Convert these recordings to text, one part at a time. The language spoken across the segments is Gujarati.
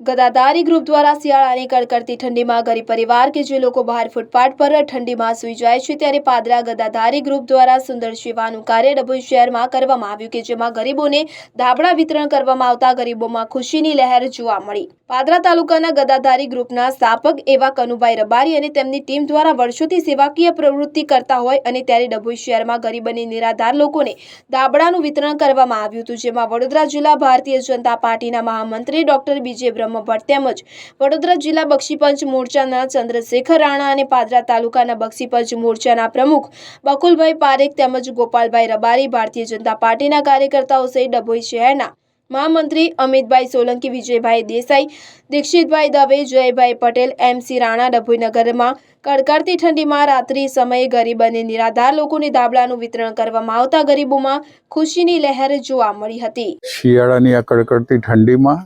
ગદાદારી ગ્રુપ દ્વારા શિયાળાની કડકડતી ઠંડીમાં ગરીબ પરિવાર કે જે લોકો બહાર ફૂટપાથ પર ઠંડીમાં સૂઈ જાય છે ત્યારે પાદરા ગદાધારી ગ્રુપ દ્વારા સુંદર સેવાનું કાર્ય ડભોઈ શહેરમાં કરવામાં આવ્યું કે જેમાં ગરીબોને ધાબળા વિતરણ કરવામાં આવતા ગરીબોમાં ખુશીની લહેર જોવા મળી. પાદરા તાલુકાના ગદાધારી ગ્રુપના સ્થાપક એવા કનુભાઈ રબારી અને તેમની ટીમ દ્વારા વર્ષોથી સેવાકીય પ્રવૃત્તિ કરતા હોય અને ત્યારે ડભોઈ શહેરમાં ગરીબ અને નિરાધાર લોકોને ધાબળાનું વિતરણ કરવામાં આવ્યું હતું, જેમાં વડોદરા જિલ્લા ભારતીય જનતા પાર્ટીના મહામંત્રી ડોક્ટર બીજે બ્રહ્મભટ્ટ તેમજ વડોદરા જિલ્લા બક્ષીપંચ મોરચાના ચંદ્રશેખર રાણા અને પાદરા તાલુકાના બક્ષીપંચ મોરચાના પ્રમુખ બકુલભાઈ પારેખ તેમજ ગોપાલભાઈ રબારી, ભારતીય જનતા પાર્ટીના કાર્યકર્તાઓ સહિત ડભોઈ શહેરના મહામંત્રી અમિતભાઈ સોલંકી, વિજયભાઈ દેસાઈ, દીક્ષિતભાઈ દવે, જયભાઈ પટેલ, એમસી રાણા ડભોઈનગરમાં કડકડતી ઠંડીમાં રાત્રિ સમયે ગરીબ અને નિરાધાર લોકોને દાબડાનું વિતરણ કરવામાં આવતા ગરીબોમાં ખુશીની લહેર જોવા મળી હતી. શિયાળાની આ કડકડતી ઠંડીમાં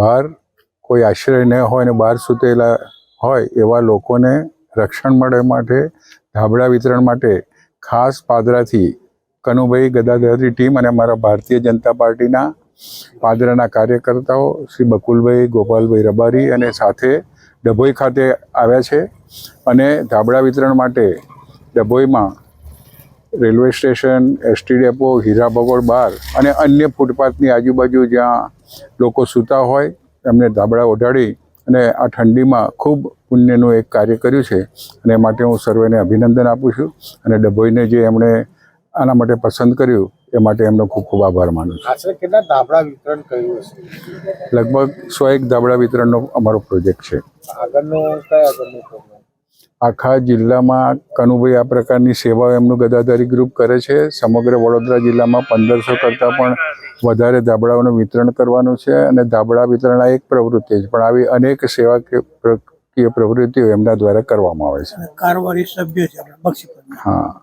બહાર કોઈ આશ્રય ન હોય ને બહાર સૂતેલા હોય એવા લોકોને રક્ષણ મળે માટે, ધાબળા વિતરણ માટે ખાસ પાદરાથી કનુભાઈ ગદાધરની ટીમ અને અમારા ભારતીય જનતા પાર્ટીના પાદરાના કાર્યકર્તાઓ, શ્રી બકુલભાઈ, ગોપાલભાઈ રબારી અને સાથે ડભોઈ ખાતે આવ્યા છે અને ધાબળા વિતરણ માટે ડભોઈમાં railway station, ST depot, Hira Bhagol બાર અને અન્ય ફૂટપાથની આજુબાજુ જ્યાં લોકો સૂતા હોય એમને ધાબળા ઓઢાડી અને આ ઠંડીમાં ખૂબ પુણ્યનું એક કાર્ય કર્યું છે. અને માટે હું સર્વેને અભિનંદન આપું છું અને ડભોઈને જે એમણે આના માટે પસંદ કર્યું એ માટે એમનો ખૂબ ખૂબ આભાર માનું છું. આશરે કેટલા ધાબળા વિતરણ કર્યું હશે? લગભગ સો એક ધાબળા વિતરણનો અમારો પ્રોજેક્ટ છે. આગળનો કયા આગળનો આખા જિલ્લામાં કનુભાઈ આ પ્રકારની સેવાઓ એમનું ગદાધારી ગ્રુપ કરે છે. સમગ્ર વડોદરા જિલ્લામાં પંદરસો કરતાં પણ વધારે ધાબળાઓનું વિતરણ કરવાનું છે અને ધાબળા વિતરણ આ એક પ્રવૃત્તિ છે. પણ આવી અનેક સેવાકીય પ્રવૃત્તિઓ એમના દ્વારા કરવામાં આવે છે. કારોબારી સભ્ય છે હા.